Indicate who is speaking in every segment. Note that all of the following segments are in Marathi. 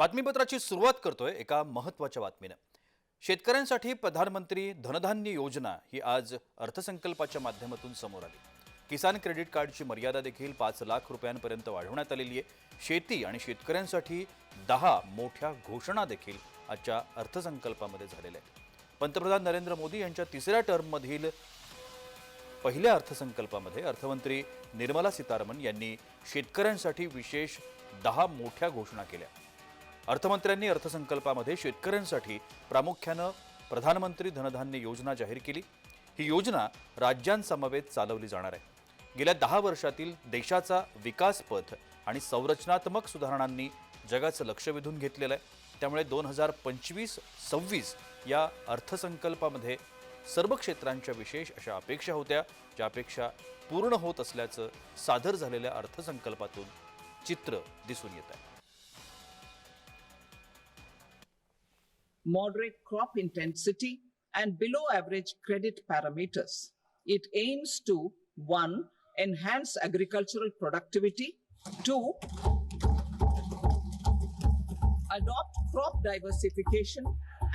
Speaker 1: बातमीपत्राची सुरुवात करतोय एका महत्त्वाच्या बातमीनं. शेतकऱ्यांसाठी प्रधानमंत्री धनधान्य योजना ही आज अर्थसंकल्पाच्या माध्यमातून समोर आली. किसान क्रेडिट कार्डची मर्यादा देखील पाच लाख रुपयांपर्यंत वाढवण्यात आलेली आहे. शेती आणि शेतकऱ्यांसाठी दहा मोठ्या घोषणा देखील आजच्या अर्थसंकल्पामध्ये झालेल्या आहेत. पंतप्रधान नरेंद्र मोदी यांच्या तिसऱ्या टर्ममधील पहिल्या अर्थसंकल्पामध्ये अर्थमंत्री निर्मला सीतारामन यांनी शेतकऱ्यांसाठी विशेष दहा मोठ्या घोषणा केल्या. अर्थमंत्र्यांनी अर्थसंकल्पामध्ये शेतकऱ्यांसाठी प्रामुख्यानं प्रधानमंत्री धनधान्य योजना जाहीर केली. ही योजना राज्यांसमवेत चालवली जाणार आहे. गेल्या दहा वर्षातील देशाचा विकासपथ आणि संरचनात्मक सुधारणांनी जगाचं लक्ष वेधून घेतलेलं आहे. त्यामुळे दोन हजार पंचवीस सव्वीस या अर्थसंकल्पामध्ये सर्व क्षेत्रांच्या विशेष अशा अपेक्षा होत्या ज्या अपेक्षा पूर्ण होत असल्याचं सादर झालेल्या अर्थसंकल्पातून चित्र दिसून येत आहे.
Speaker 2: Moderate crop intensity, and below average credit parameters. It aims to 1. Enhance agricultural productivity, 2. Adopt crop diversification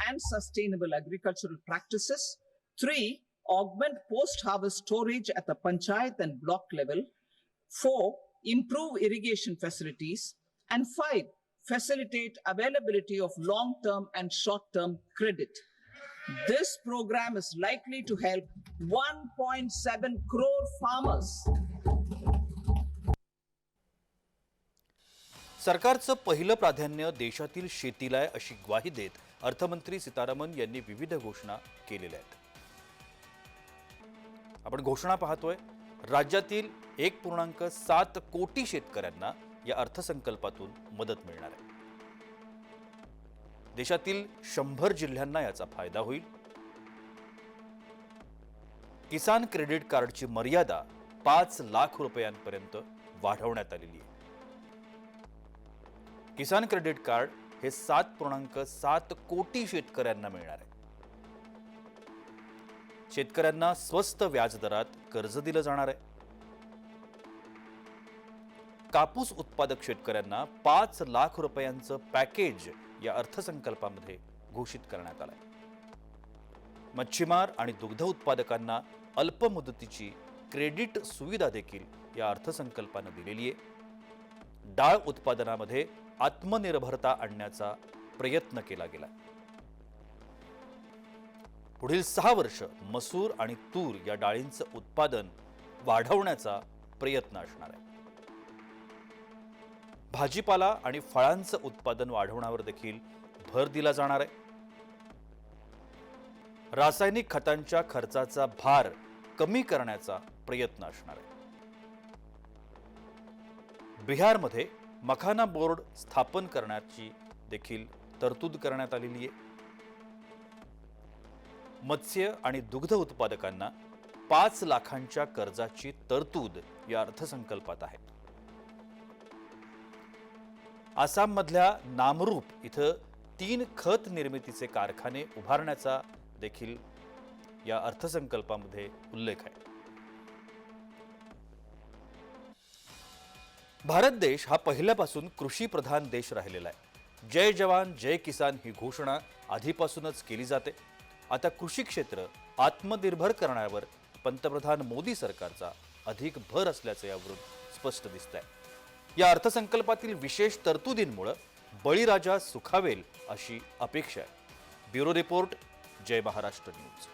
Speaker 2: and sustainable agricultural practices, 3. Augment post harvest storage at the panchayat and block level, 4. Improve irrigation facilities. And 5. Facilitate availability of long term and short term credit. This program is likely to help 1.7 crore farmers.
Speaker 1: सरकारचं पहिलं प्राधान्य देशातील शेतीला आहे अशी ग्वाही देत अर्थमंत्री सीतारामन यांनी विविध घोषणा केलेल्या आहेत आपण घोषणा पाहतोय राज्यातील एक पूर्णांक सात कोटी शेतकऱ्यांना या अर्थसंकल्पातून मदत मिळणार आहे. देशातील शंभर जिल्ह्यांना याचा फायदा होईल. किसान क्रेडिट कार्डची मर्यादा पाच लाख रुपयांपर्यंत वाढवण्यात आलेली आहे. किसान क्रेडिट कार्ड हे सात पूर्णांक सात कोटी शेतकऱ्यांना मिळणार आहे. शेतकऱ्यांना स्वस्त व्याजदरात कर्ज दिलं जाणार आहे. कापूस उत्पादक शेतकऱ्यांना पाच लाख रुपयांचं पॅकेज या अर्थसंकल्पामध्ये घोषित करण्यात आलंय. मच्छीमार आणि दुग्ध उत्पादकांना अल्प मुदतीची क्रेडिट सुविधा देखील या अर्थसंकल्पानं दिलेली आहे. डाळ उत्पादनामध्ये आत्मनिर्भरता आणण्याचा प्रयत्न केला गेला पुढील सहा वर्ष मसूर आणि तूर या डाळींचं उत्पादन वाढवण्याचा प्रयत्न असणार आहे. भाजीपाला आणि फळांचं उत्पादन वाढवण्यावर देखील भर दिला जाणार आहे. रासायनिक खतांच्या खर्चाचा भार कमी करण्याचा प्रयत्न असणार आहे. बिहारमध्ये मखाना बोर्ड स्थापन करण्याची देखील तरतूद करण्यात आलेली आहे. मत्स्य आणि दुग्ध उत्पादकांना पाच लाखांच्या कर्जाची तरतूद या अर्थसंकल्पात आहे. आसाममधल्या नामरूप इथं तीन खत निर्मितीचे कारखाने उभारण्याचा देखील या अर्थसंकल्पामध्ये उल्लेख आहे. भारत देश हा पहिल्यापासून कृषी प्रधान देश राहिलेला आहे. जय जवान जय किसान ही घोषणा आधीपासूनच केली जाते. आता कृषी क्षेत्र आत्मनिर्भर करण्यावर पंतप्रधान मोदी सरकारचा अधिक भर असल्याचं यावरून स्पष्ट दिसत आहे या अर्थसंकल्पातील विशेष तरतुदींमुळं बळीराजा सुखावेल अशी अपेक्षा आहे. Bureau report Jai Maharashtra news.